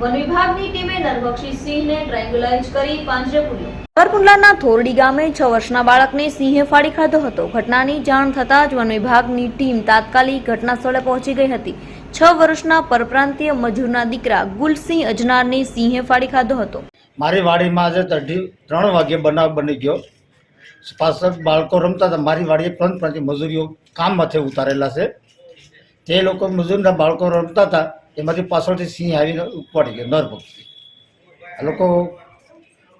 One વિભાગની ટીમે નરભક્ષી સિંહને ટ્રાયંગ્યુલાઇઝ કરી પાંજરે પૂર્યો. સાવરકુંડલાના થોરડી ગામે છ વર્ષના બાળકને સિંહે ફાડી ખાધો હતો. ઘટનાની જાણ થતાં જ વન વિભાગની ટીમ તાત્કાલિક ઘટના સ્થળે પહોંચી ગઈ હતી. છ વર્ષના પરપ્રાંતીય મજૂરના દીકરા ગુલસિંહ અજનારને સિંહે ફાડી ખાધો હતો. મારી વાડીમાં આજે અઢી ત્રણ વાગે બનાવ બની ગયો. પાછળ બાળકો રમતા હતા. મારી વાડીએ ત્રણ પાંચ મજૂરીઓ કામ માથે ઉતારેલા છે. તે લોકો મજૂરના બાળકો રમતા હતા. એમાંથી પાછળથી સિંહ આવીને ઉપાડી ગયો નરભક્ષી આ લોકો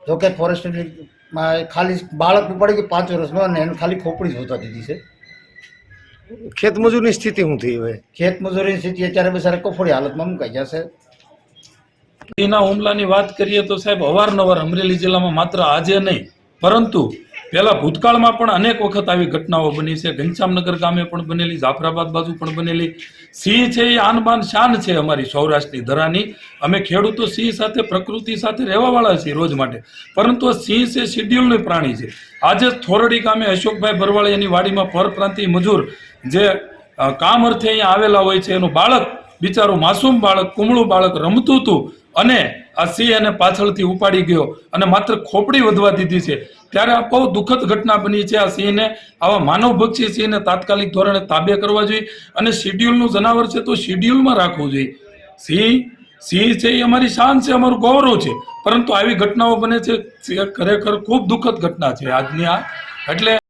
જોકે ફોરેસ્ટમાં ખાલી બાળક ઉપાડી ગયું પાંચ વર્ષનો અને એને ખાલી ખોપડી જોતા દીધી છે. ખેતમજૂરની સ્થિતિ શું થઈ હવે? ખેતમજૂરની સ્થિતિ અત્યારે બસારે કફોડી હાલતમાં મુકાઈ જશે. છે એના હુમલાની વાત કરીએ તો સાહેબ અવારનવાર અમરેલી જિલ્લામાં માત્ર આજે નહીં પરંતુ પહેલા ભૂતકાળમાં પણ અનેક વખત આવી ઘટનાઓ બની છે. ઘનશ્યામનગર ગામે પણ બનેલી, જાફરાબાદ બાજુ પણ બનેલી. સિંહ છે એ આનબાન શાન છે અમારી સૌરાષ્ટ્રની ધરાની. અમે ખેડૂતો સિંહ સાથે, પ્રકૃતિ સાથે રહેવાવાળા છીએ રોજ માટે. પરંતુ સિંહ છે શિડ્યુલનું પ્રાણી છે. આજે થોરડી ગામે અશોકભાઈ ભરવાળી એની વાડીમાં પરપ્રાંતીય મજૂર જે કામ અર્થે અહીંયા આવેલા હોય છે. એનું બાળક, બિચારું માસૂમ બાળક, કુમળું બાળક રમતું હતું અને આ સિંહ એને પાછળથી ઉપાડી ગયો અને માત્ર ખોપડી વધવા દીધી છે. ત્યારે આ બહુ દુઃખદ ઘટના બની છે આ સિંહને. આવા માનવભક્ષી સિંહને તાત્કાલિક ધોરણે તાબે કરવા જોઈએ અને શિડ્યુલનું જનાવર છે તો શિડ્યુલમાં રાખવું જોઈએ. સિંહ સિંહ છે એ અમારી શાન છે, અમારું ગૌરવ છે. પરંતુ આવી ઘટનાઓ બને છે, ખરેખર ખૂબ દુઃખદ ઘટના છે આજની આ. એટલે